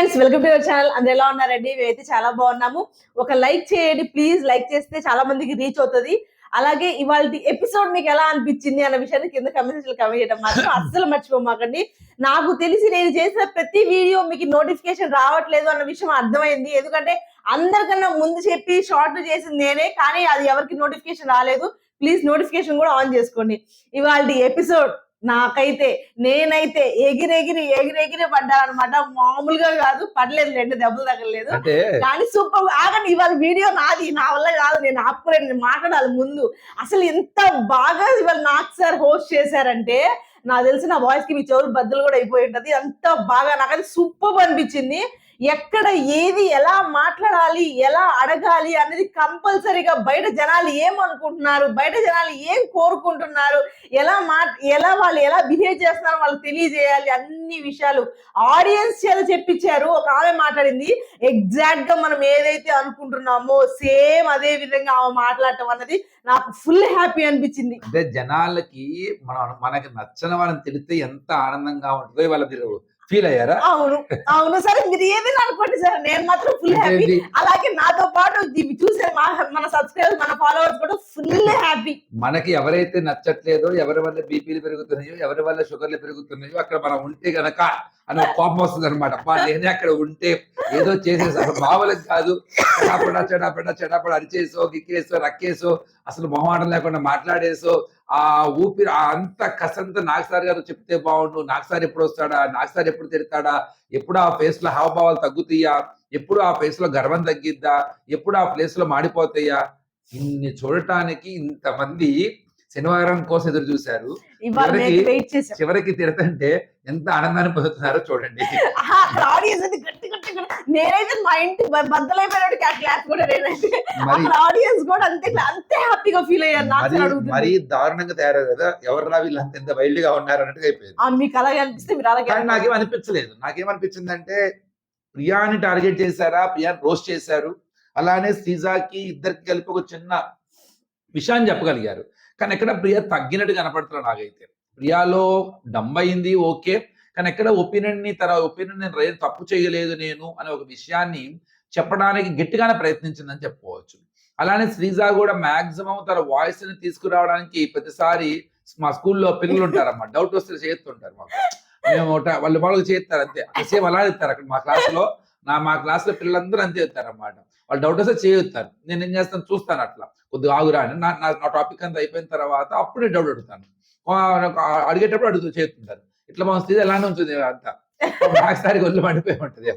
Friends welcome to your channel. అందరు ఎలా ఉన్నారండి? మేమైతే చాలా బాగున్నాము. ఒక లైక్ చేయండి ప్లీజ్. లైక్ చేస్తే చాలా మందికి రీచ్ అవుతుంది. అలాగే ఇవాళ ఎపిసోడ్ మీకు ఎలా అనిపించింది అన్న విషయాన్ని కింద కమెంట్స్ కమెంట్ చేయడం మాత్రం అస్సలు మర్చిపోమాకండి నాకు తెలిసి నేను చేసిన ప్రతి వీడియో మీకు నోటిఫికేషన్ రావట్లేదు అన్న విషయం అర్థమైంది. ఎందుకంటే అందరికన్నా ముందు చెప్పి షార్ట్ చేసింది నేనే. కానీ అది ఎవరికి నోటిఫికేషన్ రాలేదు. ప్లీజ్ నోటిఫికేషన్ కూడా ఆన్ చేసుకోండి. ఇవాళ ఎపిసోడ్. నాకైతే నేనైతే ఎగిరెగిరి ఎగిరెగిరి పడ్డానమాట మామూలుగా కాదు పడలేదు రెండు దెబ్బలు తగలేదు కానీ సూపర్ ఆగండి ఇవాళ వీడియో నాది నా వల్ల కాదు నేను ఆపుకోలేను నేను మాట్లాడాలి ముందు. అసలు ఎంత బాగా ఇవాళ నాకు సార్ హోస్ట్ చేశారంటే నాకు తెలిసి నా వాయిస్కి మీ చెవులు బద్దలు కూడా అయిపోయి ఉంటది. అంత బాగా నాకు అది సూపర్ అనిపించింది. ఎక్కడ ఏది ఎలా మాట్లాడాలి ఎలా అడగాలి అనేది కంపల్సరీగా బయట జనాలు ఏమనుకుంటున్నారు బయట జనాలు ఏం కోరుకుంటున్నారు ఎలా మా ఎలా వాళ్ళు ఎలా బిహేవ్ చేస్తున్నారో వాళ్ళకి తెలియజేయాలి అన్ని విషయాలు. ఆడియన్స్ చేత చెప్పించారు ఒక ఆమె మాట్లాడింది ఎగ్జాక్ట్గా మనం ఏదైతే అనుకుంటున్నామో సేమ్ అదే విధంగా ఆమె మాట్లాడటం అన్నది నాకు ఫుల్ హ్యాపీ అనిపించింది. అంటే జనాలకి మనం మనకి నచ్చని వాళ్ళని తిడితే ఎంత ఆనందంగా ఉంటుందో ఇవాళ మీరు ఫీల్ అయ్యారా? అవును. అవును సరే మీరు ఏదైనా అనుకోండి సార్ నేను మాత్రం ఫుల్ హ్యాపీ? అలాగే నాతో పాటు చూసే మన సబ్స్క్రైబర్స్ మన ఫాలోవర్స్ కూడా ఫుల్ హ్యాపీ మనకి ఎవరైతే నచ్చట్లేదో ఎవరి వల్ల బీపీలు పెరుగుతున్నాయో ఎవరి వల్ల షుగర్లు పెరుగుతున్నాయో అక్కడ మనం ఉంటే గనక అని ఒక కోపం వస్తుంది అనమాట. నేనే అక్కడ ఉంటే ఏదో చేసేసాను మామూలుగా కాదు. చెడాపడ చెడాపడ చెడాపడ అరిచేసో గిక్కేసో రక్కేసో అసలు మొహమాటం లేకుండా మాట్లాడేసో ఆ ఊపిరి ఆ అంత కసంత నాగసారి గారు చెప్తే బాగుండు. నాగసారి ఎప్పుడు వస్తాడా? నాగసారి ఎప్పుడు తిడతాడా? ఎప్పుడు ఆ ఫేస్లో హావభావాలు తగ్గుతాయా? ఎప్పుడు ఆ ఫేస్లో గర్వం తగ్గిద్దా? ఎప్పుడు ఆ ప్లేస్లో మాడిపోతాయా? ఇన్ని చూడటానికి ఇంతమంది శనివారం కోసం ఎదురు చూశారు. చివరికి తిడతంటే ఎంత ఆనందాన్ని పొందుతున్నారో చూడండి. నేనైతే మా ఇంటి బద్దలైపోయినట్టు క్లాస్ కూడా నేనైతే ఆడియన్స్ కూడా అంతే అంతే హ్యాపీగా ఫీల్ అయ్యారు. మరి దారుణంగా తయారయ్యారు కదా. ఎవరు వీళ్ళంత ఎంత వైల్డ్గా ఉన్నారు అన్నట్టుగా అయిపోయింది. మీకు అలాగే అనిపిస్తే మీరు అలాగే. నాకేం అనిపించలేదు. నాకేమనిపించింది అంటే ప్రియాని టార్గెట్ చేశారా? ప్రియాని రోస్ట్ చేశారు. అలానే శ్రీజాకి ఇద్దరికి కలిపి ఒక చిన్న విషయాన్ని చెప్పగలిగారు. కానీ ఎక్కడ ప్రియా తగ్గినట్టు కనపడుతున్నారు నాకైతే. ప్రియాలో డమ్ అయింది ఓకే. కానీ ఎక్కడ ఒపీనియన్ని తన ఒపీనియన్ నేను రే- తప్పు చేయలేదు నేను అనే ఒక విషయాన్ని చెప్పడానికి గట్టిగానే ప్రయత్నించిందని చెప్పుకోవచ్చు. అలానే శ్రీజ కూడా మాక్సిమం తన వాయిస్ని తీసుకురావడానికి ప్రతిసారి మా స్కూల్లో పిల్లలు ఉంటారమ్మా డౌట్ వస్తే చేస్తుంటారు మాకు. మేము వాళ్ళు వాళ్ళకి చేస్తారు అంతే. సేమ్ అలా చెప్తారు అక్కడ మా క్లాస్లో నా మా క్లాస్లో పిల్లలందరూ అంతే చెప్తారు అన్నమాట వాళ్ళు డౌట్ వస్తే చేయుతారు. నేను ఏం చేస్తాను? చూస్తాను అట్లా. కొద్దిగా ఆగురా అని. నా నా- నా టాపిక్ అంతా అయిపోయిన తర్వాత అప్పుడే డౌట్ అడుగుతాను. అడిగేటప్పుడు అడుగుతూ చేస్తుంటారు. ఇట్లా మా స్థితి ఎలానే ఉంటుంది అంతా. ఒకసారి ఒళ్ళు మండిపోయి ఉంటుంది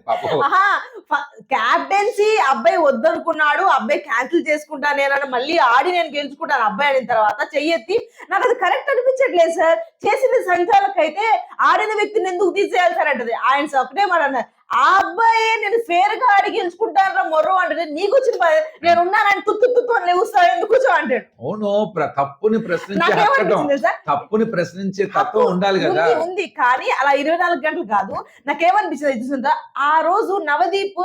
క్యాప్టెన్సీ అబ్బాయి వద్దనుకున్నాడు అబ్బాయి క్యాన్సిల్ చేసుకుంటా నేను మళ్ళీ ఆడి నేను గెలుచుకుంటాను అబ్బాయి అయిన తర్వాత చెయ్యెత్తి నాకు అది కరెక్ట్ అనిపించట్లేదు సార్. చేసిన సంచాలక అయితే ఆడిన వ్యక్తిని ఎందుకు తీసేయాలి సార్ అంటది. ఆయన సార్ ఒకటే మాట అన్నారు. ఆ అబ్బాయి నేను ఫేర్గా ఆడి గెలుచుకుంటాను మొర్రో అంటే నీకు వచ్చిన నేను ఉన్నానని తుత్తు తుత్తు అని లేవుస్తావు ఎందుకు అంటాడు. అవును తప్పుని ప్రశ్నించే తప్పుని ప్రశ్నించే తత్వం ఉండాలి కదా. ఉంది కానీ అలా ఇరవై నాలుగు గంటలు కాదు. నాకేమనిపించింది చూసిందా ఆ రోజు నవదీప్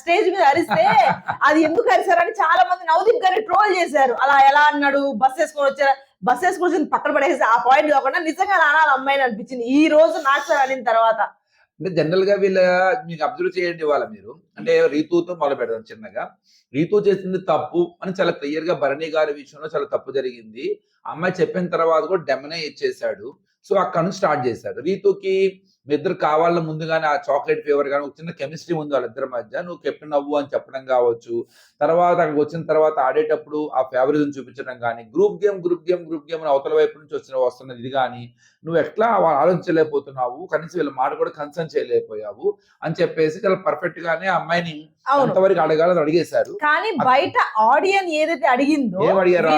స్టేజ్ మీద అరిస్తే అది ఎందుకు అరిశారని చాలా మంది నవదీప్ గారిని ట్రోల్ చేశారు. అలా ఎలా అన్నాడు? బస్ వేసుకొని వచ్చారు? బస్ వేసుకొని వచ్చి పక్కన పడేసి ఆ పాయింట్ కాకుండా నిజంగా అనాలి అమ్మాయిని అనిపించింది. ఈ రోజు నాకు సార్ అనిన తర్వాత. అంటే జనరల్గా వీళ్ళ మీకు అబ్జర్వ్ చేయండి వాళ్ళ మీరు. అంటే రీతుతో మొదలు పెడదాం చిన్నగా. రీతు చేసింది తప్పు అని చాలా క్లియర్గా భరణి గారి విషయంలో చాలా తప్పు జరిగింది. అమ్మాయి చెప్పిన తర్వాత కూడా డెమనే ఇచ్చేసాడు సో అక్కడ నుంచి స్టార్ట్ చేశాడు. రీతుకి మీ ఇద్దరు కావాలని ముందుగానే ఆ చాక్లెట్ ఫేవర్ కానీ ఒక చిన్న కెమిస్ట్రీ ఉంది వాళ్ళిద్దరి మధ్య. నువ్వు కెప్టెన్ అవ్వు అని చెప్పడం కావచ్చు. తర్వాత అక్కడికి వచ్చిన తర్వాత ఆడేటప్పుడు ఆ ఫేవరిజం చూపించడం కానీ group game group game group game అని అవతల వైపు నుంచి వచ్చిన వస్తున్నది ఇది కానీ నువ్వు ఎట్లా వాళ్ళు ఆలోచించలేకపోతున్నావు? కనీసం వీళ్ళ మాట కూడా కన్సర్న్ చేయలేకపోయావు? అని చెప్పేసి చాలా పర్ఫెక్ట్ గానే అమ్మాయిని అవును. ఎంతవరకు అడగాలని అడిగేశారు. కానీ బయట ఆడియన్ ఏదైతే అడిగిందో ఏం అడిగారు?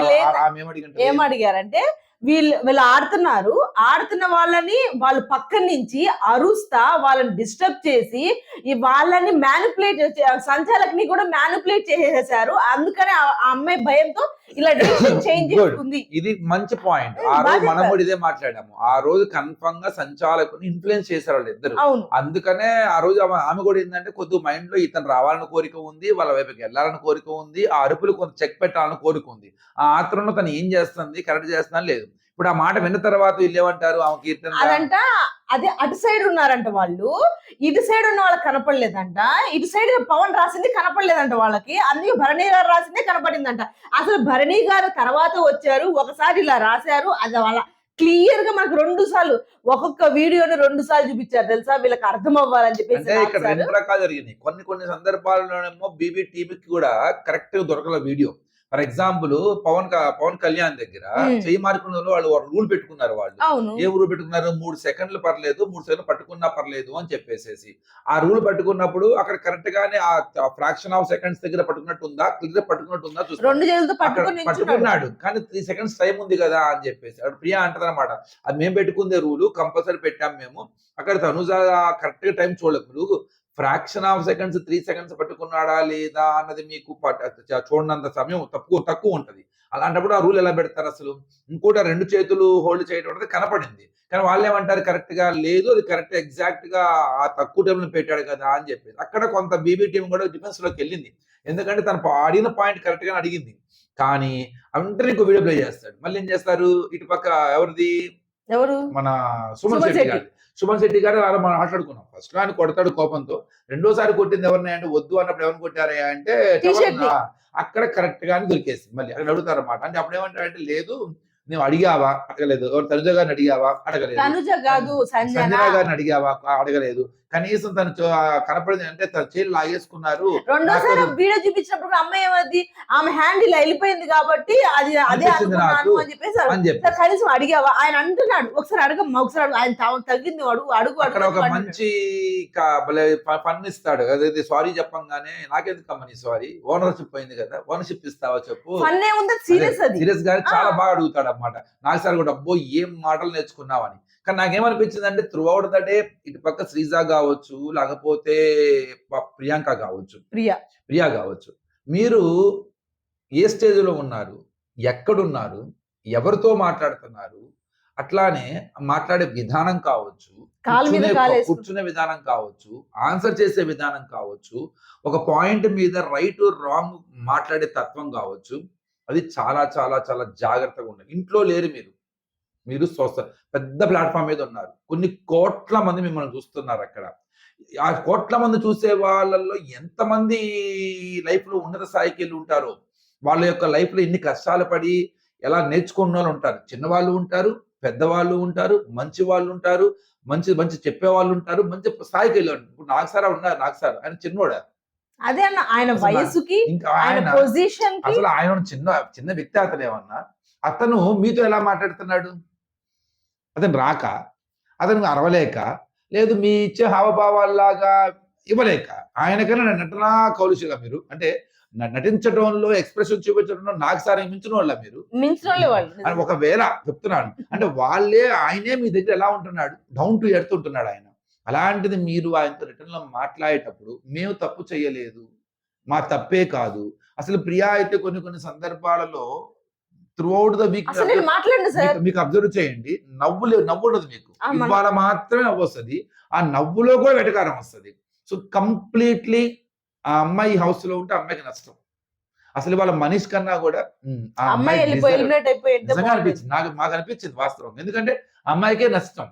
ఏం అడిగారంటే వీళ్ళు వీళ్ళు ఆడుతున్నారు. ఆడుతున్న వాళ్ళని వాళ్ళు పక్కన నుంచి అరుస్తా వాళ్ళని డిస్టర్బ్ చేసి ఈ వాళ్ళని మ్యానిపులేట్ సంచాలకుని కూడా మ్యానిపులేట్ చేసేసారు. అందుకనే ఆ అమ్మాయి భయంతో ఇలా డిసిషన్ చేంజ్. చేసుకుంది ఇది మంచి పాయింట్ ఆ రోజు మనం. కూడా ఇదే మాట్లాడాము. ఆ రోజు కన్ఫర్మ్గా సంచాలకుని ఇన్ఫ్లుయెన్స్ చేశారు వాళ్ళు ఇద్దరు. అవును. అందుకనే ఆ రోజు ఆమె కూడా ఏంటంటే కొద్దిగా మైండ్లో ఇతను రావాలని కోరిక ఉంది వాళ్ళ వైపుకి వెళ్ళాలని కోరిక ఉంది ఆ అరుపులు కొంత చెక్ పెట్టాలని కోరిక ఉంది. ఆ ఆత్రంలో తను ఏం చేస్తుంది కరెక్ట్ చేస్తున్నా లేదు? ఇప్పుడు ఆ మాట విన్న తర్వాత వీళ్ళు ఏమంటారు ఆమె కీర్తన అదంట అదే అటు సైడ్ ఉన్నారంట వాళ్ళు. ఇటు సైడ్ ఉన్న వాళ్ళకి కనపడలేదంట. ఇటు సైడ్ పవన్ రాసింది కనపడలేదంట వాళ్ళకి. అందుకే భరణి గారు రాసిందే కనపడిందంట. అసలు భరణి గారు తర్వాత వచ్చారు ఒకసారి ఇలా రాశారు అది వాళ్ళ క్లియర్గా మనకు రెండు సార్లు ఒక్కొక్క వీడియోని రెండు సార్లు చూపించారు తెలుసా? వీళ్ళకి అర్థం అవ్వాలని చెప్పేసి అంటే ఇక్కడ. రెండు రకాలు జరిగినాయి. కొన్ని కొన్ని సందర్భాల్లోనేమో బీబీ టీవీకి కూడా కరెక్ట్గా దొరకల video. For example Pawan Pawan Kalyan దగ్గర. చెయ్యి మార్కున్న వాళ్ళు రూల్ పెట్టుకున్నారు వాళ్ళు. ఏ రూల్ పెట్టుకున్నారు? మూడు సెకండ్లు పర్లేదు మూడు సెకండ్లు పట్టుకున్నా పర్లేదు అని చెప్పేసేసి. ఆ రూల్ పట్టుకున్నప్పుడు అక్కడ కరెక్ట్ గానే ఆ ఫ్రాక్షన్ ఆఫ్ సెకండ్స్ దగ్గర పట్టుకున్నట్టు ఉందా క్లియర్ పట్టుకున్నట్టు ఉందా చూస్తాం రెండు చేతులతో అక్కడ పట్టుకొని నిల్చున్నాడు. పట్టుకున్నాడు కానీ త్రీ సెకండ్స్ టైం ఉంది కదా అని చెప్పేసి. అక్కడ ప్రియా అంటదన్నమాట. అది మేము పెట్టుకుందే రూలు కంపల్సరీ పెట్టాం మేము. అక్కడ తనుజ కరెక్ట్గా టైం చూడలేదు. Fraction of seconds three seconds పట్టుకున్నాడా లేదా అన్నది మీకు చూడనంత సమయం తక్కువ తక్కువ ఉంటది. అలాంటప్పుడు ఆ రూల్ ఎలా పెడతారు అసలు? ఇంకోటి రెండు చేతులు హోల్డ్ చేయడం అనేది కనపడింది. కానీ వాళ్ళు ఏమంటారు? కరెక్ట్గా లేదు అది కరెక్ట్ ఎగ్జాక్ట్గా ఆ తక్కువ టైంలో పెట్టాడు కదా అని చెప్పేసి. అక్కడ కొంత బీబీ టీం కూడా డిఫెన్స్లోకి వెళ్ళింది. ఎందుకంటే తన అడిగిన పాయింట్ కరెక్ట్గా అడిగింది. కానీ అందరినీ ఇంకో వీడియో ప్లే చేస్తాడు. మళ్ళీ ఏం చేస్తారు? ఇటు పక్క ఎవరిది? ఎవరు? మన సుమన్ శెట్టి. గారు సుమన్ శెట్టి గారు అలా మనం మాట్లాడుకున్నాం. ఫస్ట్ ఆయన కొడతాడు కోపంతో. రెండోసారి కొట్టింది ఎవరిని అంటే వద్దు అన్నప్పుడు ఎవరిని కొట్టారా అంటే అక్కడ కరెక్ట్ గానే దొరికేసి మళ్ళీ అక్కడ అడుగుతారు అన్నమాట. అంటే అప్పుడు ఏమంటారంటే లేదు నువ్వు అడిగావా? అడగలేదు. ఎవరు తనుజ గారిని అడిగావా? అడగలేదు. తనుజ కాదు సంజన గారిని అడిగావా? అడగలేదు. కనీసం తను కనపడింది అంటే తన చేతులు లాగేసుకున్నారు. రెండోసారి వీడియో చూపించినప్పుడు అమ్మాయి ఏమది? ఆమె హ్యాండ్ ఇలా వెళ్ళిపోయింది కాబట్టి అది అదే అనుకున్నాను. అని చెప్పేసి కనీసం అడిగావా? ఆయన అంటున్నాడు. ఒకసారి అడగమ్మా ఒకసారి ఆయన తగ్గింది అడుగు అడుగు అక్కడ ఒక మంచి ఫన్ ఇస్తాడు. అదే సారీ చెప్పంగానే నాకెందుకు అమ్మని సారీ? ఓనర్షిప్ పోయింది కదా ఓనర్షిప్ ఇస్తావా చెప్పు? సీరియస్ సీరియస్గా చాలా. బాగా అడుగుతాడు అనమాట నాకు సార్ కూడా అబ్బో ఏం మాటలు నేర్చుకున్నావని. కానీ నాకేమనిపించింది అంటే త్రూ అవుట్ ద డే ఇటు పక్క శ్రీజ కావచ్చు లేకపోతే ప్రియాంక కావచ్చు. ప్రియా. ప్రియా కావచ్చు. మీరు ఏ స్టేజ్లో ఉన్నారు? ఎక్కడున్నారు? ఎవరితో మాట్లాడుతున్నారు? అట్లానే మాట్లాడే విధానం కావచ్చు. కూర్చునే విధానం కావచ్చు ఆన్సర్ చేసే విధానం కావచ్చు ఒక పాయింట్ మీద రైట్ రాంగ్ మాట్లాడే తత్వం కావచ్చు. అది చాలా చాలా చాలా జాగ్రత్తగా ఉండాలి. ఇంట్లో లేరు మీరు. మీరు సొస పెద్ద ప్లాట్ఫామ్ మీద ఉన్నారు. కొన్ని కోట్ల మంది మిమ్మల్ని చూస్తున్నారు అక్కడ. ఆ కోట్ల మంది చూసే వాళ్ళల్లో ఎంతమంది లైఫ్లో ఉన్నత స్థాయికి వెళ్ళి ఉంటారో వాళ్ళ యొక్క లైఫ్లో ఎన్ని కష్టాలు పడి ఎలా నేర్చుకున్న వాళ్ళు ఉంటారు. చిన్నవాళ్ళు ఉంటారు పెద్దవాళ్ళు ఉంటారు మంచి వాళ్ళు ఉంటారు మంచి మంచి చెప్పే వాళ్ళు ఉంటారు మంచి స్థాయికి వెళ్ళారు ఇప్పుడు నాకు సారా ఉన్నారు నాకు సార్ ఆయన చిన్నోడా? అదే అన్న ఆయన వయసుకి ఆయన పొజిషన్ అసలు ఆయన చిన్న చిన్న వ్యక్తి అతను ఏమన్నా అతను మీతో ఎలా మాట్లాడుతున్నాడు? అతను రాక అతను అరవలేక లేదు మీ ఇచ్చే హావభావాల్లాగా ఇవ్వలేక ఆయనకన్నా నటనా కౌలుషుగా మీరు అంటే నటించడంలో ఎక్స్ప్రెషన్ చూపించడంలో నాకు సార్ మించిన వాళ్ళ మీరు. మించిన అని ఒకవేళ చెప్తున్నాను అంటే వాళ్ళే ఆయనే మీ దగ్గర ఎలా ఉంటున్నాడు డౌన్ టు ఎర్త్ ఉంటున్నాడు ఆయన. అలాంటిది మీరు ఆయనతో రిటర్న్లో మాట్లాడేటప్పుడు మేము తప్పు చేయలేదు మా తప్పే కాదు. అసలు ప్రియా అయితే కొన్ని కొన్ని సందర్భాలలో త్రూ అవుట్ ద వీక్ మీకు అబ్జర్వ్ చేయండి. నవ్వు లేదు నవ్వు ఉండదు మీకు. ఇవాళ మాత్రమే నవ్వు వస్తుంది. ఆ నవ్వులో కూడా వెటకారం వస్తుంది. సో కంప్లీట్లీ ఆ అమ్మాయి హౌస్లో ఉంటే అమ్మాయికి నష్టం. అసలు వాళ్ళ మనిషి కన్నా కూడా అమ్మాయి నిజంగా. అనిపించింది. నాకు మాకు అనిపించింది వాస్తవం. ఎందుకంటే అమ్మాయికే నష్టం.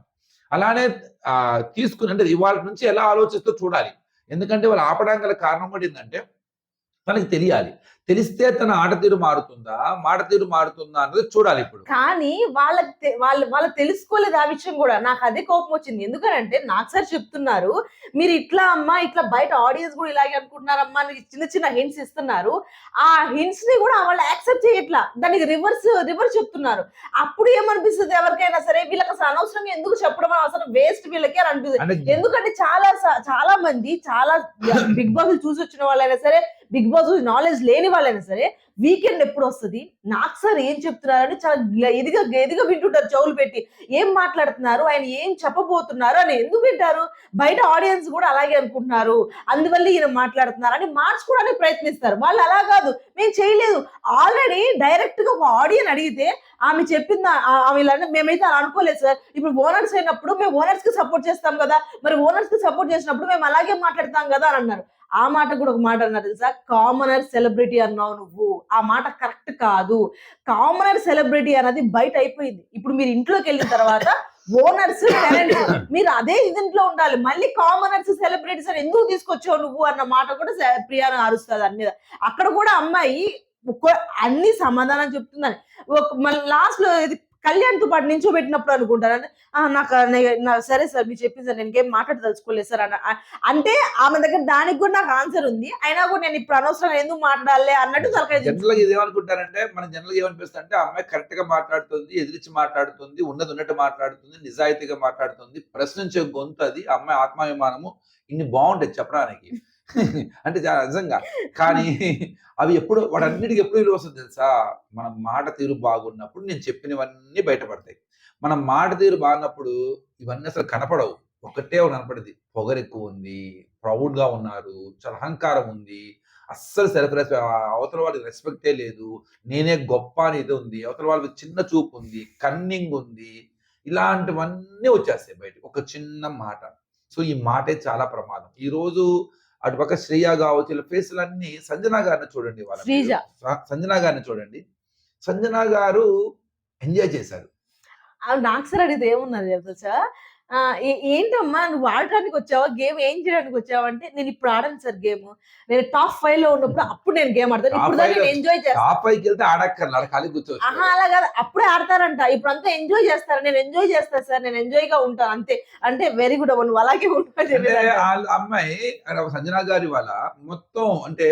అలానే ఆ తీసుకుని అంటే ఇవాళ నుంచి ఎలా ఆలోచిస్తూ చూడాలి. ఎందుకంటే వాళ్ళు ఆపడానికి గల కారణం కూడా ఏంటంటే తనకి తెలియాలి. తెలిస్తే తన ఆట తీరు మారుతుందా? మాట తీరు మారుతుందా అన్నది చూడాలి ఇప్పుడు. కానీ వాళ్ళకి వాళ్ళు వాళ్ళు తెలుసుకోలేదు ఆ విషయం కూడా. నాకు అదే కోపం వచ్చింది. ఎందుకంటే నాకు సార్ చెప్తున్నారు మీరు ఇట్లా అమ్మా ఇట్లా బయట ఆడియన్స్ కూడా ఇలాగే అనుకుంటున్నారమ్మా అని చిన్న చిన్న హింట్స్ ఇస్తున్నారు. ఆ హింట్స్ని కూడా వాళ్ళు యాక్సెప్ట్ చేయట్లా. దానికి రివర్స్ రివర్స్ చెప్తున్నారు. అప్పుడు ఏమనిపిస్తుంది ఎవరికైనా సరే వీళ్ళకి అసలు అనవసరంగా ఎందుకు చెప్పడం అవసరం? వేస్ట్ వీళ్ళకి అని అనిపిస్తుంది. ఎందుకంటే చాలా చాలా మంది చాలా బిగ్ బాస్ చూసి వచ్చిన వాళ్ళైనా సరే బిగ్ బాస్ నాలెడ్జ్ లేని వాళ్ళైనా సరే వీకెండ్ ఎప్పుడు వస్తుంది? నాకు సార్ ఏం చెప్తున్నారని చాలా గ- ఇదిగా వింటుంటారు చెవులు పెట్టి. ఏం మాట్లాడుతున్నారు? ఆయన ఏం చెప్పబోతున్నారు? అని ఎందుకు వింటారు? బయట ఆడియన్స్ కూడా అలాగే అనుకుంటున్నారు. అందువల్ల ఈయన మాట్లాడుతున్నారు అని మార్చుకోవడానికి ప్రయత్నిస్తారు. వాళ్ళు అలా కాదు. మేము చేయలేదు. ఆల్రెడీ డైరెక్ట్గా ఒక ఆడియన్ అడిగితే ఆమె చెప్పింది? ఆమె ఇలా మేమైతే అలా అనుకోలేదు సార్. ఇప్పుడు ఓనర్స్ అయినప్పుడు మేము ఓనర్స్కి సపోర్ట్ చేస్తాం కదా. మరి ఓనర్స్కి సపోర్ట్ చేసినప్పుడు మేము అలాగే మాట్లాడతాం కదా అని అన్నారు. ఆ మాట కూడా ఒక మాట అన్నారు తెలుసా? కామనర్ సెలబ్రిటీ అన్నావు నువ్వు. ఆ మాట కరెక్ట్ కాదు. కామనర్ సెలబ్రిటీ అన్నది బయట అయిపోయింది. ఇప్పుడు మీరు ఇంట్లోకి వెళ్ళిన తర్వాత ఓనర్స్ మీరు అదే ఇదింట్లో ఉండాలి. మళ్ళీ కామనర్స్ సెలబ్రిటీస్ అని ఎందుకు తీసుకొచ్చావు నువ్వు అన్న మాట కూడా ప్రియాను అరుస్తుంది దాని మీద. అక్కడ కూడా అమ్మాయి అన్ని సమాధానం చెప్తుందని. ఒక మళ్ళీ లాస్ట్లో ఇది కళ్యాణ్తో పాటు నించోబెట్టినప్పుడు అనుకుంటాను నాకు సరే సార్ మీరు చెప్పింది సార్ నేను ఇంకేం మాట్లాడదలుచుకోలేదు సార్ అన్న ఆ- అంటే ఆమె దగ్గర దానికి కూడా నాకు ఆన్సర్ ఉంది. అయినా కూడా నేను ఇప్పుడు అనవసరంగా ఎందుకు మాట్లాడాలి అన్నట్టు తలకాయ జనరల్గా ఇది ఏమనుకుంటారంటే మన జనరల్గా ఏమనిపిస్తుంది అంటే అమ్మాయి కరెక్ట్గా మాట్లాడుతుంది ఎదిరించి మాట్లాడుతుంది ఉన్నది ఉన్నట్టు మాట్లాడుతుంది నిజాయితీగా మాట్లాడుతుంది ప్రశ్నించే గొంతు అది ఆ అమ్మాయి ఆత్మాభిమానము ఇన్ని బాగుంటుంది చెప్పడానికి. అంటే చాలా నిజంగా. కానీ అవి ఎప్పుడు వాడన్నిటికి ఎప్పుడు విలువ వస్తుంది తెలుసా? మన మాట తీరు బాగున్నప్పుడు నేను చెప్పినవన్నీ బయటపడతాయి. మన మాట తీరు బాగున్నప్పుడు ఇవన్నీ అసలు కనపడవు. ఒకటే ఒకటి కనపడేది. పొగరు ఎక్కువ ఉంది ప్రౌడ్గా ఉన్నారు చాలా అహంకారం ఉంది. అస్సలు సెల్ఫ్ రెస్పెక్ట్ అవతల వాళ్ళకి రెస్పెక్టే లేదు. నేనే గొప్ప అని ఇది ఉంది. అవతల వాళ్ళకి చిన్న చూపు ఉంది కన్నింగ్ ఉంది. ఇలాంటివన్నీ వచ్చేస్తాయి బయట ఒక చిన్న మాట. సో ఈ మాటే చాలా ప్రమాదం. ఈరోజు అటుపక్క శ్రేయ కావచ్చు ఇలా ఫేస్లన్నీ సంజన గారిని చూడండి వాళ్ళ సంజన గారిని చూడండి. సంజన గారు ఎంజాయ్ చేశారు. ఆ నాకు సార్ అడిగితే ఏమున్నది తెలుసా? ఏంటమ్మా నువ్వు ఆడటానికి వచ్చావా? గేమ్ ఏం చేయడానికి వచ్చావా? అంటే నేను ఇప్పుడు ఆడను సార్ గేమ్. నేను టాప్ ఫైవ్లో ఉన్నప్పుడు అప్పుడు నేను గేమ్ ఆడతాను. ఇప్పుడు నేను ఎంజాయ్ చేస్తాను ఆహా అలా కాదు. అప్పుడే ఆడతారంట. ఇప్పుడు అంతా ఎంజాయ్ చేస్తారు. నేను ఎంజాయ్ చేస్తాను సార్. నేను ఎంజాయ్గా ఉంటాను అంతే. అంటే వెరీ గుడ్ నువ్వు అలాగే వాళ్ళ అమ్మాయి సంజన గారి వాళ్ళ మొత్తం అంటే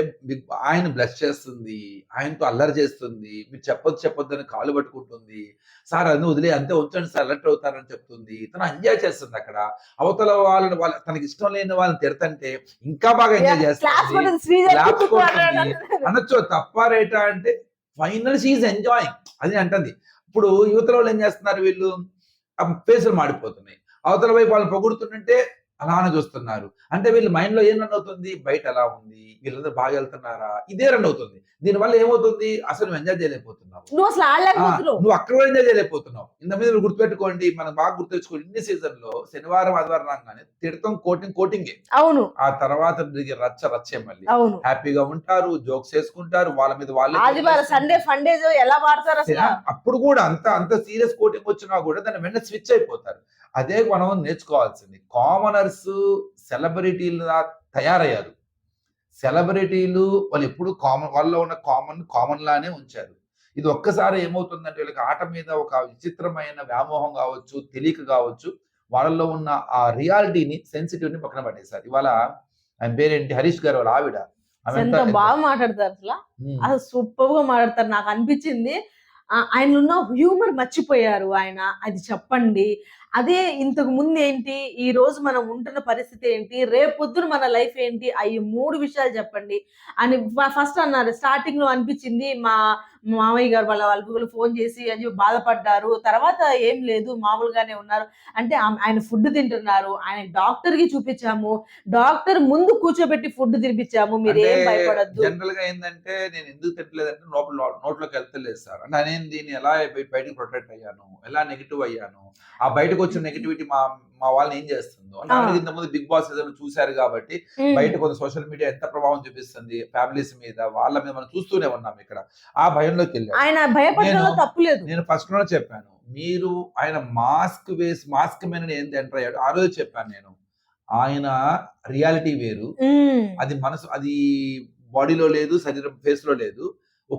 ఆయన బ్లెస్ చేస్తుంది. ఆయనతో అల్లరి చేస్తుంది. మీరు చెప్పొద్దు చెప్పొద్దు అని కాలు పట్టుకుంటుంది. సార్ అది వదిలే. అంతే. ఉంచండి సార్. అలర్ట్ అవుతారని చెప్తుంది. తను ఎంజాయ్ చేస్తుంది అక్కడ. అవతల వాళ్ళని వాళ్ళ తనకి ఇష్టం లేని వాళ్ళని తిడతంటే ఇంకా బాగా ఎంజాయ్ చేస్తుంది. అనొచ్చు తప్ప రేటా అంటే ఫైనల్ షీఈ్ ఎంజాయింగ్ అది అంటుంది. ఇప్పుడు యువతల వాళ్ళు ఏం చేస్తున్నారు వీళ్ళు? ఫేసులు మాడిపోతున్నాయి. అవతల వైపు వాళ్ళు పొగుడుతుంటే అలానే చూస్తున్నారు. అంటే వీళ్ళ మైండ్లో ఏం రన్ అవుతుంది? బయట ఎలా ఉంది? వీళ్ళందరూ బాగా వెళ్తున్నారా? ఇదే రన్ అవుతుంది. దీనివల్ల ఏమవుతుంది? అసలు నువ్వు ఎంజాయ్ చేయలేకపోతున్నావు. నువ్వు అక్కడ కూడా ఎంజాయ్ చేయలేకపోతున్నావు. ఇంత మీద గుర్తుపెట్టుకోండి మనం బాగా గుర్తుపెట్టుకోండి ఇన్ని సీజన్లో శనివారం ఆదివారం రాగానే తిడతాం కోటింగ్ కోటింగే. అవును. ఆ తర్వాత దిగే రచ్చ రచ్చే మళ్ళీ. అవును. హ్యాపీగా ఉంటారు జోక్స్ చేసుకుంటారు వాళ్ళ మీద వాళ్ళే ఆదివారం సండే ఫండే ఎలా వాడతారు అప్పుడు కూడా అంత అంత సీరియస్ కోటింగ్ వచ్చినా కూడా దాని వెంటనే స్విచ్ అయిపోతారు. అదే మనం నేర్చుకోవాల్సింది. కామనర్స్ సెలబ్రిటీలు తయారయ్యారు. సెలబ్రిటీలు వాళ్ళు ఎప్పుడు కామన్ వాళ్ళలో ఉన్న కామన్ కామన్ లానే ఉంచారు. ఇది ఒక్కసారి ఏమవుతుందంటే వీళ్ళకి ఆట మీద ఒక విచిత్రమైన వ్యామోహం కావచ్చు తెలియక కావచ్చు వాళ్ళలో ఉన్న ఆ రియాలిటీని సెన్సిటివ్ని పక్కన పట్టేశారు. ఇవాళ ఆయన పేరేంటి? హరీష్ గారు వాళ్ళ ఆవిడ. ఎంత బాగా మాట్లాడతారు అసలు. అసలు సూపర్గా మాట్లాడతారు. నాకు అనిపించింది ఆయన ఉన్న హ్యూమర్ మర్చిపోయారు ఆయన. అది చెప్పండి. అదే ఇంతకు ముందు ఏంటి ఈ రోజు మనం ఉంటున్న పరిస్థితి ఏంటి? రేపొద్దున మన లైఫ్ ఏంటి? అవి మూడు విషయాలు చెప్పండి. అని ఫస్ట్ అన్నారు. స్టార్టింగ్లో అనిపించింది మా మామయ్య గారు వాళ్ళ వాళ్ళ ఫోన్ చేసి అని బాధపడ్డారు. తర్వాత ఏం లేదు మామూలుగానే ఉన్నారు. అంటే ఆయన ఫుడ్ తింటున్నారు. ఆయన డాక్టర్కి చూపించాము. డాక్టర్ ముందు కూర్చోబెట్టి ఫుడ్ తినిపించాము. మీరు ఏం భయపడద్దు. జనరల్గా ఏంటంటే నేను ఎందుకు తిట్టలేదంటే లోపల నోట్లోకి వెళ్తలేదు సార్. అంటే నేను దీన్ని ఎలా బయ- బయటకు ప్రొటెక్ట్ అయ్యాను? ఎలా నెగిటివ్ అయ్యాను? ఆ బయటకు వచ్చిన నెగిటివిటీ మా మా వాళ్ళని ఏం చేస్తుందో? అంటే. ఆల్రెడీ ఇంతకుముందు బిగ్ బాస్ ఏదైనా చూశారు కాబట్టి ఉమ్. బయట కొంత సోషల్ మీడియా ఎంత ప్రభావం చూపిస్తుంది ఫ్యామిలీస్ మీద వాళ్ళ మీద మనం చూస్తూనే ఉన్నాం ఇక్కడ. ఆ భయంలోకి వెళ్ళాను. నేను- ఫస్ట్లోనే చెప్పాను మీరు ఆయన మాస్క్ వేసి మాస్క్ మీద ఏంది ఎంటర్ అయ్యాడు? ఆ రోజు చెప్పాను నేను. ఆయన రియాలిటీ వేరు. ఉమ్. అది మనసు అది బాడీలో లేదు శరీరం ఫేస్లో లేదు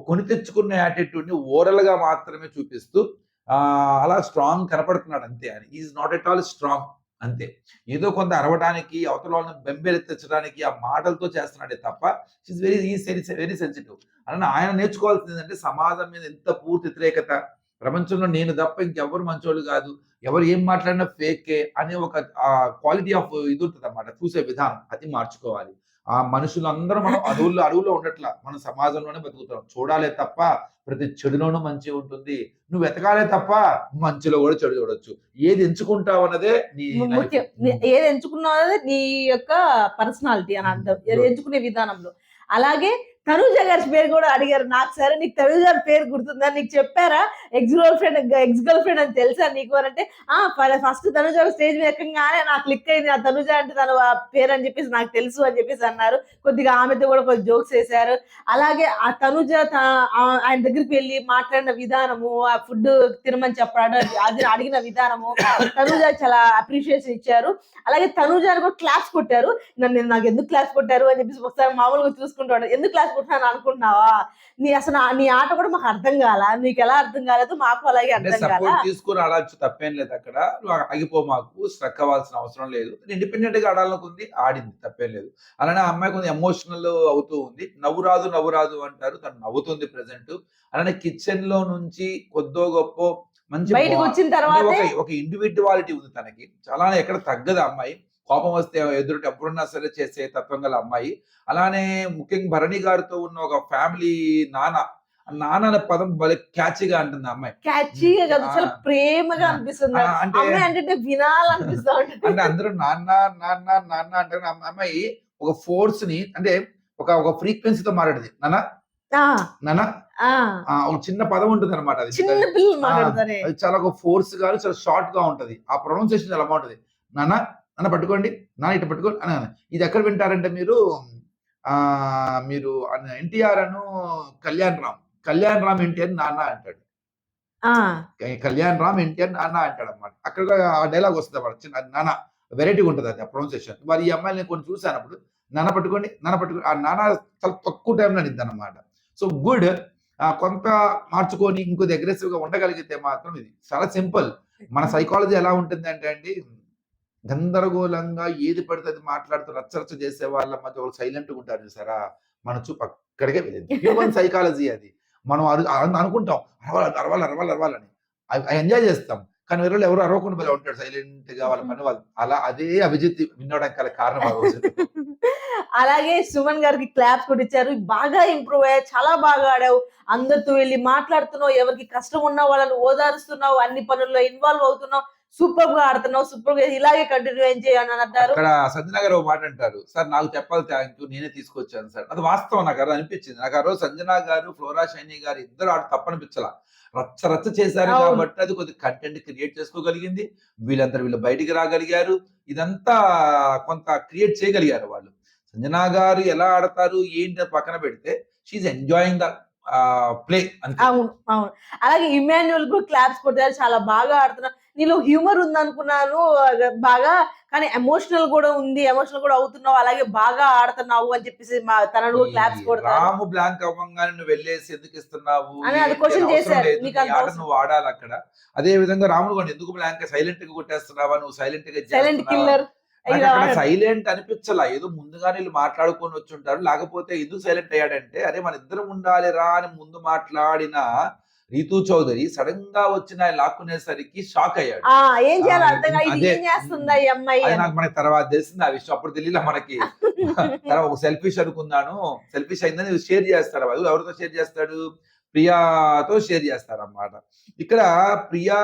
కొని తెచ్చుకున్న యాటిట్యూడ్ని ఓరల్గా మాత్రమే చూపిస్తూ అలా స్ట్రాంగ్ కనపడుతున్నాడు అంతే. అని is not at all strong అంతే. ఏదో కొంత అరవడానికి అవతల వాళ్ళని తెచ్చడానికి ఆ మాటలతో చేస్తున్నాడే తప్ప ఇస్ వెరీ వెరీ సెన్సిటివ్ అని ఆయన నేర్చుకోవాల్సింది ఏంటంటే సమాజం మీద ఎంత పూర్తి వ్యతిరేకత. ప్రపంచంలో నేను తప్ప ఇంకెవరు మంచోళ్ళు కాదు. ఎవరు ఏం మాట్లాడినా ఫేకే అనే ఒక క్వాలిటీ ఆఫ్ ఇది ఉంటుంది అనమాట చూసే విధానం. అది మార్చుకోవాలి. ఆ మనుషులందరూ మనం అడవుల్లో అడవుల్లో ఉండట్లా. మనం సమాజంలోనే బతుకుతున్నాం. చూడాలే తప్ప ప్రతి చెడులోనూ మంచి ఉంటుంది నువ్వు వెతకాలే తప్ప మంచిలో కూడా చెడు చూడొచ్చు ఏది ఎంచుకుంటావు అన్నదే నీ. ఏది ఎంచుకున్నావు నీ యొక్క పర్సనాలిటీ అని అర్థం. ఎంచుకునే విధానంలో అలాగే తనుజ గారి పేరు కూడా అడిగారు. నాకు సరే నీకు తనుజ గారి పేరు గుర్తుందా? నీకు చెప్పారా? Ex girlfriend ex girlfriend అని తెలుసా నీకు అని అంటే ఆ ఫస్ట్ తనుజ స్టేజ్ మీద ఎక్కగానే నాకు క్లిక్ అయింది. ఆ తనుజ అంటే తను ఆ పేరు అని చెప్పేసి నాకు తెలుసు అని చెప్పేసి అన్నారు. కొద్దిగా ఆమెతో కూడా కొద్ది జోక్స్ వేశారు. అలాగే ఆ తనుజ ఆయన దగ్గరికి వెళ్ళి మాట్లాడిన విధానము ఆ ఫుడ్ తినమని చెప్పాడు. అది అడిగిన విధానము తనుజ చాలా అప్రిషియేషన్ ఇచ్చారు. అలాగే తనుజ అని కూడా క్లాస్ కొట్టారు. నన్ను నాకు ఎందుకు క్లాస్ కొట్టారు అని చెప్పేసి ఒకసారి మామూలుగా చూసుకుంటాడు ఎందుకు క్లాస్ కొట్టినాను అనుకుంటున్నావా? నీ అసలు నీ ఆట కూడా మాకు అర్థం కాల? నీకు ఎలా అర్థం కాలేదు మాకు అలాగే అర్థం కాల? తీసుకుని ఆడచ్చు తప్పేం లేదు అక్కడ. ఆగిపో మాకు స్ట్రక్ అవ్వాల్సిన అవసరం లేదు. ఇండిపెండెంట్గా ఆడాలనుకుంది ఆడింది తప్పేం లేదు. అలానే ఆ అమ్మాయి కొంచెం ఎమోషనల్ అవుతూ ఉంది. నవ్వు రాదు నవ్వు రాదు అంటారు. తను నవ్వుతుంది ప్రెసెంట్ అలానే కిచెన్లో నుంచి కొద్దో గొప్ప మంచి బయటకు వచ్చిన తర్వాత ఒక ఇండివిజువాలిటీ ఉంది తనకి. చాలా ఎక్కడ తగ్గదు అమ్మాయి. కోపం వస్తే ఎదురు ఎప్పుడున్నా సరే చేసే తత్వం గల అమ్మాయి. అలానే ముఖ్యంగా భరణి గారితో ఉన్న ఒక ఫ్యామిలీ నాన్న. నాన్న అనే పదం భలే క్యాచీగా అంటుంది అమ్మాయి. క్యాచీగా కదా చాలా ఆ. ప్రేమగా. అనిపిస్తుంది. అంటే అంటే వినాలనిపిస్తా ఉంటుంది. అంటే అందరూ నాన్న నాన్న నాన్న అంటే అమ్మాయి ఒక ఫోర్స్ని అంటే ఒక ఒక ఫ్రీక్వెన్సీతో మాట్లాడేది. నాన్న? ఒక చిన్న పదం ఉంటుంది అనమాట అది చాలా ఒక ఫోర్స్గా చాలా షార్ట్గా ఉంటది. ఆ ప్రొనౌన్సియేషన్ చాలా బాగుంటది. నాన్న? నాన్న పట్టుకోండి నాన్న ఇటు పట్టుకోండి అని. ఇది ఎక్కడ వింటారంటే మీరు ఆ మీరు ఎన్టీఆర్ అను కళ్యాణ్ రామ్ కళ్యాణ్ రామ్ ఎన్టీఆర్ నాన్న అంటాడు. కళ్యాణ్ రామ్ ఎన్టీఆర్ నాన్న అంటాడు అనమాట అక్కడ ఆ డైలాగ్ వస్తుంది అన్నమాట చిన్న నాన్న వెరైటీగా ఉంటుంది అది ఆ ప్రొనౌన్సియేషన్ మరి ఈ అమ్మాయిని నేను కొన్ని చూసాను అప్పుడు నాన్న పట్టుకోండి నాన్న పట్టుకోండి ఆ నాన్న చాలా తక్కువ టైంలో అనిద్ది అనమాట సో గుడ్ కొంత మార్చుకొని ఇంకొద్ది అగ్రెసివ్గా ఉండగలిగితే మాత్రం ఇది చాలా సింపుల్. మన సైకాలజీ ఎలా ఉంటుంది అంటే అండి గందరగోళంగా ఏది పడితే అది మాట్లాడుతూ రచ్చరచ్చ చేసే వాళ్ళ మధ్య వాళ్ళు సైలెంట్గా ఉంటారు చూసారా? మన చూపు అక్కడికే వెళ్ళింది. హ్యూమన్ సైకాలజీ అది. మనం అరు- అనుకుంటాం. అరవాలి అరవాలి అరవాలి అరవాలని ఎంజాయ్ చేస్తాం. కానీ వేరే ఎవరు అరవకుండా భలే ఉంటాడు సైలెంట్గా వాళ్ళ పని వాళ్ళు. అలా అదే అభిజిత్ వినడానికి గల కారణం అలాగే సుమన్ గారికి క్లాప్స్ కూడా ఇచ్చారు. బాగా ఇంప్రూవ్ అయ్యా చాలా బాగా ఆడావు. అందరితో వెళ్ళి మాట్లాడుతున్నావు. ఎవరికి కష్టం ఉన్నా వాళ్ళని ఓదారుస్తున్నావు. అన్ని పనుల్లో ఇన్వాల్వ్ అవుతున్నావు. సూపర్గా ఆడుతున్నావు సూపర్గా ఇలాగే కంటిన్యూ చేయాలని అంటారు. అక్కడ సంజన గారు మాట అంటారు సార్ నాకు చెప్పాలి థ్యాంక్ యూ నేనే తీసుకొచ్చాను సార్. అది వాస్తవం నాకు అది అనిపించింది. నాకు ఆ రోజు సంజన గారు ఫ్లోరా షైని గారు ఇద్దరు ఆడ తప్పనిపించాల. రచ్చ రచ్చ చేశారు. కాబట్టి అది కొద్ది కంటెంట్ క్రియేట్ చేసుకోగలిగింది. వీళ్ళందరూ వీళ్ళు బయటికి రాగలిగారు. ఇదంతా కొంత క్రియేట్ చేయగలిగారు వాళ్ళు. సంజన గారు ఎలా ఆడతారు ఏంటి అని పక్కన పెడితే షీఈ్ ఎంజాయింగ్ ద ప్లే అవును అవును. అలాగే ఇమాన్యుల్ కూడా క్లాప్స్ కొట్టారు చాలా బాగా ఆడుతున్నా నీలో హ్యూమర్ ఉంది అనుకున్నాను బాగా కానీ ఎమోషనల్ కూడా ఉంది ఎమోషనల్ కూడా అవుతున్నావు అలాగే బాగా ఆడుతున్నావు అని చెప్పేసి మా తనను క్లాప్స్ రాము బ్లాంక్ అవ్వగానే నువ్వు వెళ్ళేసి ఎందుకు ఇస్తున్నావు? అని అది అవసరం చేశారు. నువ్వు ఆడాలి అక్కడ. అదే విధంగా రాముడు కూడా ఎందుకు బ్లాంక్ సైలెంట్గా కొట్టేస్తున్నావా? నువ్వు సైలెంట్గా సైలెంట్? Killer silent అనిపించలా. ఏదో ముందుగానే వీళ్ళు మాట్లాడుకొని వచ్చి ఉంటారు. లేకపోతే ఎందుకు సైలెంట్ అయ్యాడంటే అరే మన ఇద్దరం ఉండాలి రా అని ముందు మాట్లాడిన రీతూ చౌదరి సడన్గా వచ్చిన ఆయన లాక్కునేసరికి షాక్ అయ్యాడు. ఏం చేయాలో. నాకు మనకి తర్వాత తెలిసింది ఆ విషయం అప్పుడు తెలియలే మనకి. తర్వాత ఒక సెల్ఫిష్ అనుకున్నాను సెల్ఫిష్ అయిందని షేర్ చేస్తారు? వాళ్ళు ఎవరితో షేర్ చేస్తాడు? ప్రియాతో షేర్ చేస్తారు అన్నమాట ఇక్కడ ప్రియా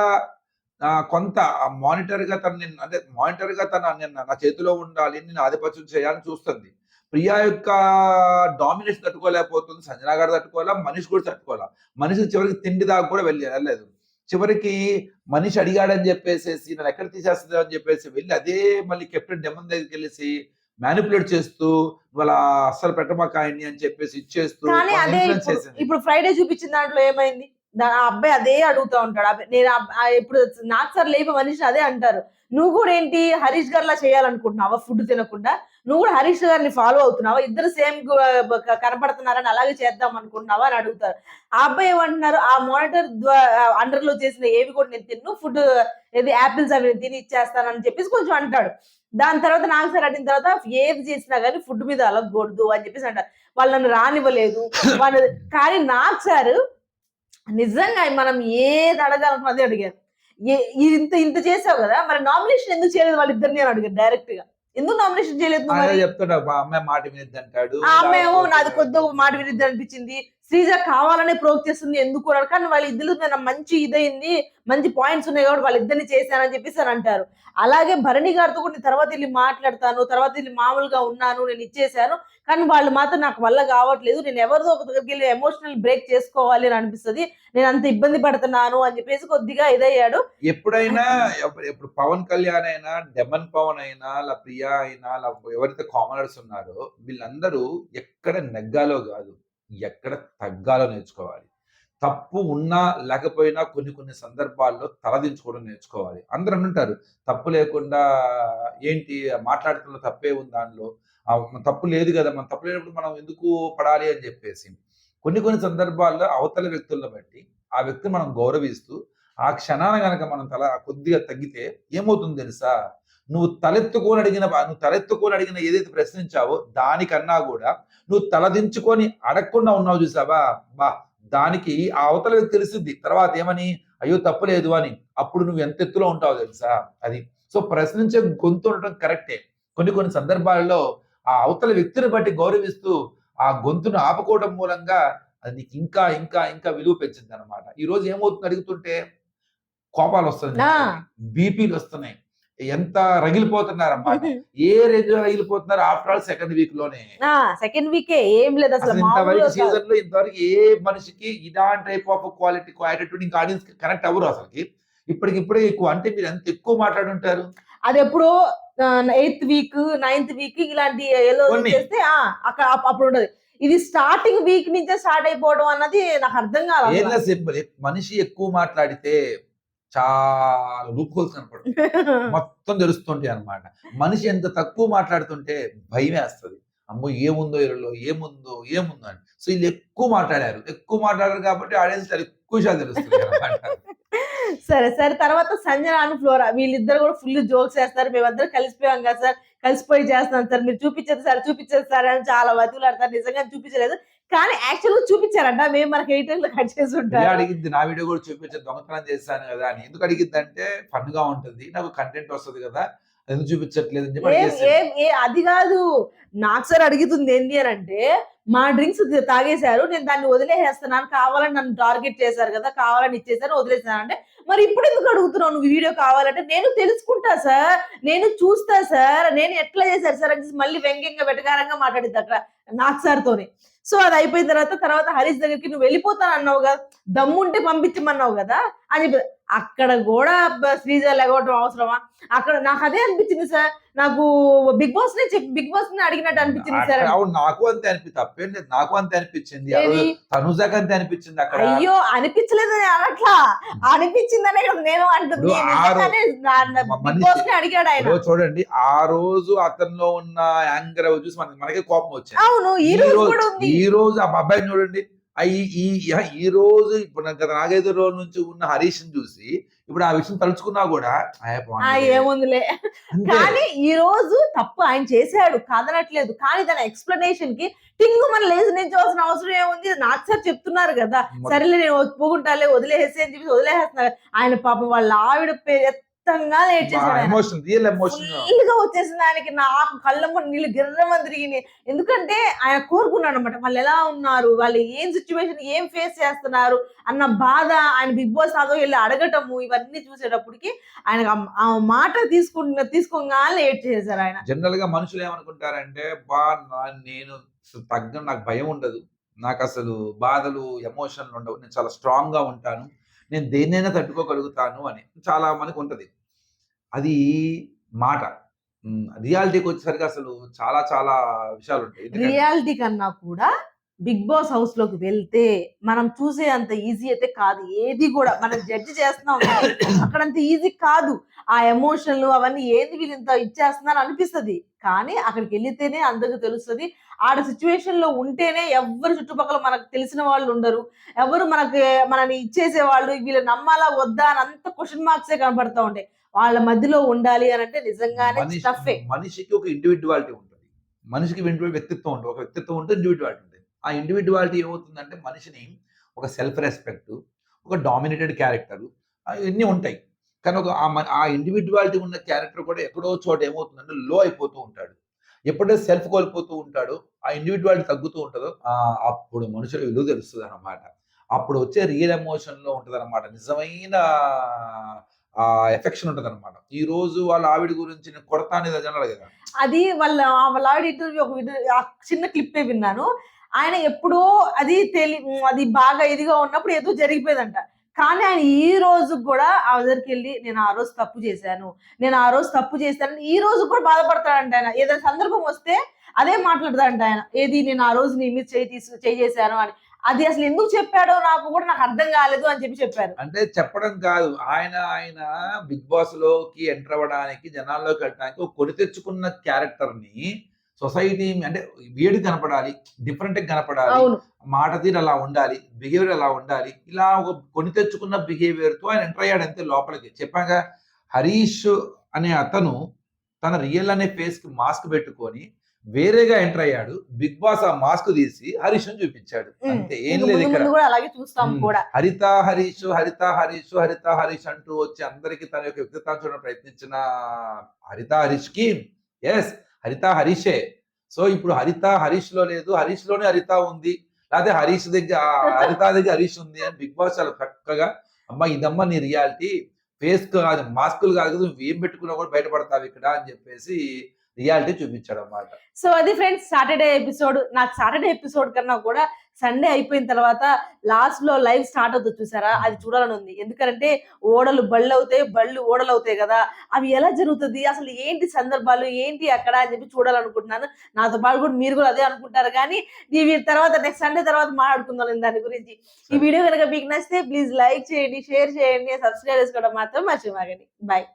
కొంత మానిటర్గా తను అంటే మానిటర్గా తన నిన్న నా చేతిలో ఉండాలి నేను ఆధిపత్యం చేయాలని చూస్తుంది. ప్రియా యొక్క డామినేషన్ తట్టుకోలేకపోతుంది సంజన గారు తట్టుకోవాలా మనిషి కూడా తట్టుకోవాలా? మనిషి చివరికి తిండి దాకా కూడా వెళ్ళి వెళ్ళలేదు చివరికి మనిషి అడిగాడని చెప్పేసి నన్ను ఎక్కడ తీసేస్తుంది? అని చెప్పేసి వెళ్ళి అదే మళ్ళీ కెప్టెన్ డెమన్ దగ్గరికి వెళ్ళేసి మ్యానిపులేట్ చేస్తూ వాళ్ళ అస్సలు పెట్టమాక ఆయన్ని అని చెప్పేసి ఇచ్చేస్తూ కానీ అదే ఇప్పుడు ఫ్రైడే చూపించిన దాంట్లో ఏమైంది? దా- ఆ అబ్బాయి అదే అడుగుతా ఉంటాడు. నేను ఆ ఇప్పుడు నాకు సార్ లేపే మనిషి అదే అంటారు. నువ్వు కూడా ఏంటి హరీష్ గారిలా చేయాలనుకుంటున్నావా? ఫుడ్ తినకుండా? నువ్వు కూడా హరీష్ గారిని ఫాలో అవుతున్నావా? ఇద్దరు సేమ్ కనపడుతున్నారని అలాగే చేద్దాం అనుకుంటున్నావా అని అడుగుతారు. ఆ అబ్బాయి ఏమంటున్నారు? ఆ మానిటర్ అండర్లో చేసిన ఏవి కూడా నేను తిన్ను ఫుడ్ ఏది యాపిల్స్ అవి తిని ఇచ్చేస్తానని చెప్పేసి కొంచెం అంటాడు. దాని తర్వాత నాకు సార్ అడిగిన తర్వాత ఏది చేసినా కానీ ఫుడ్ మీద అలగకూడదు అని చెప్పేసి అంటారు. వాళ్ళు నన్ను రానివ్వలేదు. వాళ్ళు కానీ నాకు సార్ నిజంగా మనం ఏది అడగాలన్నది అడిగారు. ఇది ఇంత ఇంత చేసావు కదా మరి నామినేషన్ ఎందుకు చేయలేదు వాళ్ళిద్దరిని అని అడిగారు డైరెక్ట్గా ఎందుకు నామినేషన్ చేయలేదు చెప్తాడు మా అమ్మాయి మాట వినిద్ది అంటాడు ఆ అమ్మాయి ఏమో లేకపోతే- నాది కొద్ది మాట వినిద్ది అనిపించింది. శ్రీజ కావాలనే ప్రోక్ చేస్తుంది ఎందుకు అన్నారు కానీ వాళ్ళ ఇద్దరు మీద మంచి ఇదైంది మంచి పాయింట్స్ ఉన్నాయి కాబట్టి వాళ్ళిద్దరిని చేశానని చెప్పేసి అని అంటారు. అలాగే భరణి గారితో కూడా నేను తర్వాత వెళ్ళి మాట్లాడతాను తర్వాత వెళ్ళి మామూలుగా ఉన్నాను నేను ఇచ్చేసాను కానీ వాళ్ళు మాత్రం నాకు వల్ల కావట్లేదు నేను ఎవరిదో ఒక దగ్గరికి వెళ్ళి ఎమోషనల్ బ్రేక్ చేసుకోవాలి అని అనిపిస్తుంది నేను అంత ఇబ్బంది పడుతున్నాను అని చెప్పేసి కొద్దిగా ఇదయ్యాడు. ఎప్పుడైనా ఎప్పుడు ఇప్పుడు పవన్ కళ్యాణ్ అయినా డెమన్ పవన్ అయినా లా ప్రియా అయినా la ఎవరైతే కామనర్స్ ఉన్నారో వీళ్ళందరూ ఎక్కడ నెగ్గాలో కాదు. ఎక్కడ తగ్గాలో నేర్చుకోవాలి. తప్పు ఉన్నా లేకపోయినా కొన్ని కొన్ని సందర్భాల్లో తలదించుకోవడం నేర్చుకోవాలి. అందరూ అంటారు తప్పు లేకుండా ఏంటి? మాట్లాడుతున్న తప్పే ఉంది దానిలో. తప్పు లేదు కదా మన తప్పు లేనప్పుడు మనం ఎందుకు పడాలి? అని చెప్పేసి. కొన్ని కొన్ని సందర్భాల్లో అవతల వ్యక్తులను బట్టి ఆ వ్యక్తిని మనం గౌరవిస్తూ ఆ క్షణాన కనుక మనం తల కొద్దిగా తగ్గితే ఏమవుతుంది తెలుసా? నువ్వు తలెత్తుకొని అడిగిన నువ్వు తలెత్తుకొని అడిగిన ఏదైతే ప్రశ్నించావో దానికన్నా కూడా నువ్వు తలదించుకొని అడగకుండా ఉన్నావు చూసావా? బా దానికి ఆ అవతల తెలిసింది తర్వాత ఏమని? అయ్యో తప్పులేదు అని. అప్పుడు నువ్వు ఎంత ఎత్తులో ఉంటావు తెలుసా? అది. సో ప్రశ్నించే గొంతు ఉండటం కరెక్టే. కొన్ని కొన్ని సందర్భాల్లో ఆ అవతల వ్యక్తిని బట్టి గౌరవిస్తూ ఆ గొంతును ఆపుకోవడం మూలంగా అది నీకు ఇంకా ఇంకా ఇంకా విలువ పెంచింది అనమాట ఈ రోజు ఏమవుతుంది అడుగుతుంటే కోపాలు వస్తున్నాయి. బీపీలు వస్తున్నాయి. ఎంత రగిలిపోతున్నారన్నమాట ఏ రేంజ్లో రగిలిపోతున్నారు ఆఫ్టర్ ఆల్ సెకండ్ వీక్లోనే? సెకండ్ వీకే ఏం లేదు అసలు ఇంతవరకు. సీజన్లో ఇంతవరకు ఏ మనిషికి ఇలాంటి టైప్ ఆఫ్ క్వాలిటీ యాటిట్యూడ్ ఇంకా ఆడియన్స్కి కనెక్ట్ అవ్వరు అసలుకి. ఇప్పటికి ఇప్పుడే ఎక్కువ. అంటే మీరు ఎంత ఎక్కువ మాట్లాడుంటారు అది ఎప్పుడో ఎయిత్ వీక్ నైన్త్ వీక్ ఇలాంటి ఏదో. చేస్తే అక్కడ అప్- అప్పుడు ఉండదు. ఇది స్టార్టింగ్ వీక్ నుంచే స్టార్ట్ అయిపోవడం అన్నది నాకు అర్థం కాదు సింపుల్ మనిషి ఎక్కువ మాట్లాడితే చాలా లూప్ హోల్స్ కనపడుతుంది మొత్తం తెలుస్తుంటాయి అన్నమాట. మనిషి ఎంత తక్కువ మాట్లాడుతుంటే భయం వేస్తుంది. అమ్మో ఏముందో వీళ్ళలో ఏముందో ఏముందో అని. సో వీళ్ళు ఎక్కువ మాట్లాడారు. ఎక్కువ మాట్లాడారు కాబట్టి ఆడియన్స్ చాలా ఎక్కువ విషయాలు తెలుస్తుంది సరే సరే. తర్వాత సంజన అను ఫ్లోరా. వీళ్ళిద్దరు కూడా ఫుల్ జోక్స్ చేస్తారు మేమందరం కలిసిపోయాం కదా సార్. కలిసిపోయి చేస్తున్నాం సార్. మీరు చూపించదు సార్ చూపించదు సార్ అని చాలా బతుకులాడతారు నిజంగా చూపించలేదు. కానీ యాక్చువల్గా చూపించారంట. మేము మనకి ఎయిట్లో కట్ చేసి ఉంటారు. అడిగింది. నా వీడియో కూడా చూపించే దొంగతనం చేశాను కదా అని. ఎందుకు అడిగింది అంటే ఫన్గా ఉంటుంది. నాకు కంటెంట్ వస్తుంది కదా. ఎందుకు చూపించట్లేదు అని చెప్పి అది కాదు. నాకు సార్ అడుగుతుంది ఏంటి అని అంటే మా డ్రింక్స్ తాగేశారు. నేను దాన్ని వదిలేసేస్తున్నాను. కావాలని నన్ను టార్గెట్ చేశారు కదా కావాలని ఇచ్చేసారు వదిలేసాను అంటే మరి ఇప్పుడు ఎందుకు అడుగుతున్నావు? నువ్వు వీడియో కావాలంటే నేను తెలుసుకుంటా సార్ నేను చూస్తా సార్ నేను ఎట్లా చేశారు సార్ అని మళ్ళీ వ్యంగ్యంగా వెటకారంగా మాట్లాడింది అక్కడ నాకు సార్ తోని. సో అది అయిపోయిన తర్వాత తర్వాత హరీష్ దగ్గరికి నువ్వు వెళ్ళిపోతాను అన్నావు కదా దమ్ముంటే పంపించమన్నావు కదా అని చెప్పి అక్కడ కూడా శ్రీజ లెగవటం అవసరమా? అక్కడ నాకు అదే అనిపించింది సార్. నాకు బిగ్ బాస్ నే బిగ్ బాస్ని అడిగినట్టు అనిపించింది సార్. అవును నాకు అంతే అనిపి తప్పేం లేదు నాకు అంతే అనిపించింది. తనుజాకి అంతే అనిపించింది అక్కడ. అయ్యో అనిపించలేదు అని అనట్లా. అనిపించిందనే కదా నేను అంటుంది. అడిగాడు ఆయన. చూడండి ఆ రోజు అతనిలో ఉన్న యాంగర్ చూసి మనకి మనకే కోపం వచ్చింది. అవును ఈ రోజు కూడా ఉంది. ఈ రోజు ఆ అబ్బాయిని చూడండి. ఈ ఈ ఈ రోజు ఇప్పుడు గత నాలుగైదు రోజుల నుంచి ఉన్న హరీష్ చూసి ఇప్పుడు ఆ విషయం తలుచుకున్నా కూడా. ఏముందిలే. కానీ ఈ రోజు తప్పు ఆయన చేశాడు కాదనట్లేదు. కానీ దాని ఎక్స్ప్లెనేషన్కి టింగు మన లేచి నించవలసిన అవసరం ఏముంది? నాకు సార్ చెప్తున్నారు కదా. సరేలే నేను ఒప్పుకుంటాలే వదిలేసి అని చెప్పి వదిలేస్తున్నారు ఆయన పాపం వాళ్ళ ఆవిడ పేరు ఎత్తంగా లేట్ చేశాడు వచ్చేసింది ఆయనకి నాకు కళ్ళమ్మ నీళ్ళు గిర్రమని తిరిగినాయి. ఎందుకంటే ఆయన కోరుకున్నాడు అనమాట వాళ్ళు ఎలా ఉన్నారు? వాళ్ళు ఏం సిచ్యువేషన్ ఏం ఫేస్ చేస్తున్నారు? అన్న బాధ ఆయన బిగ్ బాస్ అదో వెళ్ళి అడగటము ఇవన్నీ చూసేటప్పటికి ఆయన ఆ మాట తీసుకుంటున్న తీసుకోగానే లేట్ చేశారు ఆయన. జనరల్గా మనుషులు ఏమనుకుంటారంటే బా నేను తగ్గ నాకు భయం ఉండదు. నాకు అసలు బాధలు ఎమోషన్లు ఉండవు. నేను చాలా స్ట్రాంగ్గా ఉంటాను. నేను దేన్నైనా తట్టుకోగలుగుతాను అని చాలా మనకు ఉంటుంది. అది మాట. రియాలిటీకి వచ్చేసరికి అసలు చాలా చాలా విషయాలు ఉంటాయి రియాలిటీ కన్నా కూడా బిగ్ బాస్ హౌస్లోకి వెళ్తే మనం చూసే అంత ఈజీ అయితే కాదు. ఏది కూడా మనం జడ్జి చేస్తున్నాం అక్కడ అంత ఈజీ కాదు. ఆ ఎమోషన్లు అవన్నీ ఏంది వీళ్ళు ఇంత ఇచ్చేస్తున్నారు అనిపిస్తది. కానీ అక్కడికి వెళితేనే అందరికి తెలుస్తుంది. ఆడ సిచ్యువేషన్లో ఉంటేనే ఎవరు చుట్టుపక్కల మనకు తెలిసిన వాళ్ళు ఉండరు. ఎవరు మనకి మనని ఇచ్చేసే వాళ్ళు వీళ్ళు నమ్మాలా వద్దా అని అంత క్వశ్చన్ మార్క్సే కనబడతా ఉంటాయి. వాళ్ళ మధ్యలో ఉండాలి అని అంటే నిజంగానే మనిషికి ఒక ఇండివిజువాలిటీ ఉంటుంది. మనిషికి వ్యక్తిత్వం ఉంటుంది ఒక వ్యక్తిత్వం ఉంటే ఇండివిజువాలిటీ ఉంటుంది. ఆ ఇండివిజువాలిటీ ఏమవుతుందంటే మనిషిని ఒక సెల్ఫ్ రెస్పెక్ట్ ఒక డామినేటెడ్ క్యారెక్టర్ ఇవన్నీ ఉంటాయి. కానీ ఒక ఆ ఆ ఇండివిజువాలిటీ ఉన్న క్యారెక్టర్ కూడా ఎక్కడో చోట ఏమవుతుందంటే లో అయిపోతూ ఉంటాడు. ఎప్పుడైతే సెల్ఫ్ కోల్పోతూ ఉంటాడో ఆ ఇండివిజువాలిటీ తగ్గుతూ ఉంటుందో అప్పుడు మనుషుల విలువ తెలుస్తుంది అనమాట అప్పుడు వచ్చే రియల్ ఎమోషన్లో ఉంటుంది అనమాట నిజమైన ఎఫెక్షన్ ఉంటది అనమాట ఈ రోజు వాళ్ళ ఆవిడ గురించి నేను కొడతా అనేది జనాలు కదా అది వాళ్ళ వాళ్ళ ఆవిడ ఇంటర్వ్యూ ఒక ఆ చిన్న క్లిప్పే విన్నాను. ఆయన ఎప్పుడో అది తెలి అది బాగా ఇదిగా ఉన్నప్పుడు ఏదో జరిగిపోయిందంట. కానీ ఆయన ఈ రోజు కూడా ఆ దగ్గరికి వెళ్ళి నేను ఆ రోజు తప్పు చేశాను. నేను ఆ రోజు తప్పు చేశాను ఈ రోజు కూడా బాధపడతాడంట ఆయన. ఏదైనా సందర్భం వస్తే అదే మాట్లాడతాడంట ఆయన. ఏది నేను ఆ రోజు నీ మీద చేయి తీసు చేయి చేశాను అని. అది అసలు ఎందుకు చెప్పాడో నాకు కూడా నాకు అర్థం కాలేదు అని చెప్పి చెప్పారు. అంటే చెప్పడం కాదు. ఆయన ఆయన బిగ్ బాస్లోకి ఎంటర్ అవ్వడానికి జనాల్లోకి వెళ్ళడానికి ఒక కొని తెచ్చుకున్న క్యారెక్టర్ని సొసైటీ అంటే వేడి కనపడాలి డిఫరెంట్ కనపడాలి మాట తీరు అలా ఉండాలి బిహేవియర్ అలా ఉండాలి ఇలా ఒక కొని తెచ్చుకున్న బిహేవియర్తో ఆయన ఎంటర్ అయ్యాడు అంతే లోపలికి. చెప్పాక హరీష్ అనే అతను తన రియల్ అనే ఫేస్కి మాస్క్ పెట్టుకొని వేరేగా ఎంటర్ అయ్యాడు. బిగ్ బాస్ ఆ మాస్క్ తీసి హరీష్ని చూపించాడు. అంతే ఏం లేదు ఇక్కడ. అలాగే చూస్తాం. కూడా. హరిత హరీష్ హరిత హరీష్ హరిత హరీష్ అంటూ వచ్చి అందరికి తన యొక్క వ్యక్తిత్వాన్ని చూడడం ప్రయత్నించిన హరిత హరీష్కి ఎస్ హరిత హరీషే. సో ఇప్పుడు హరిత హరీష్లో లేదు హరీష్లోనే హరిత ఉంది. లేకపోతే హరీష్ దగ్గర హరిత దగ్గర హరీష్ ఉంది అని బిగ్ బాస్ చాలా చక్కగా అమ్మ ఇదమ్మ నీ రియాలిటీ ఫేస్ కాదు మాస్కులు కాదు కదా నువ్వు ఏం పెట్టుకున్నా కూడా బయటపడతావు ఇక్కడ అని చెప్పేసి రియాలిటీ చూపించాడు అన్నమాట సో అది ఫ్రెండ్స్ సాటర్డే ఎపిసోడ్ నాకు సాటర్డే ఎపిసోడ్ కన్నా కూడా సండే అయిపోయిన తర్వాత లాస్ట్లో లైవ్ స్టార్ట్ అవుతుంది చూసారా? అది చూడాలని ఉంది. ఎందుకంటే ఓడలు బళ్ళు అవుతాయి బళ్ళు ఓడలు అవుతాయి కదా. అవి ఎలా జరుగుతుంది? అసలు ఏంటి సందర్భాలు? ఏంటి అక్కడ అని చెప్పి చూడాలనుకుంటున్నాను. నాతో పాటు కూడా మీరు కూడా అదే అనుకుంటారు. కానీ ఈ తర్వాత నెక్స్ట్ సండే తర్వాత మాట్లాడుకుందాం దాని గురించి. ఈ వీడియో కనుక మీకు నచ్చితే ప్లీజ్ లైక్ చేయండి షేర్ చేయండి సబ్స్క్రైబ్ చేసుకోవడం మాత్రం మర్చిపోకండి. బాయ్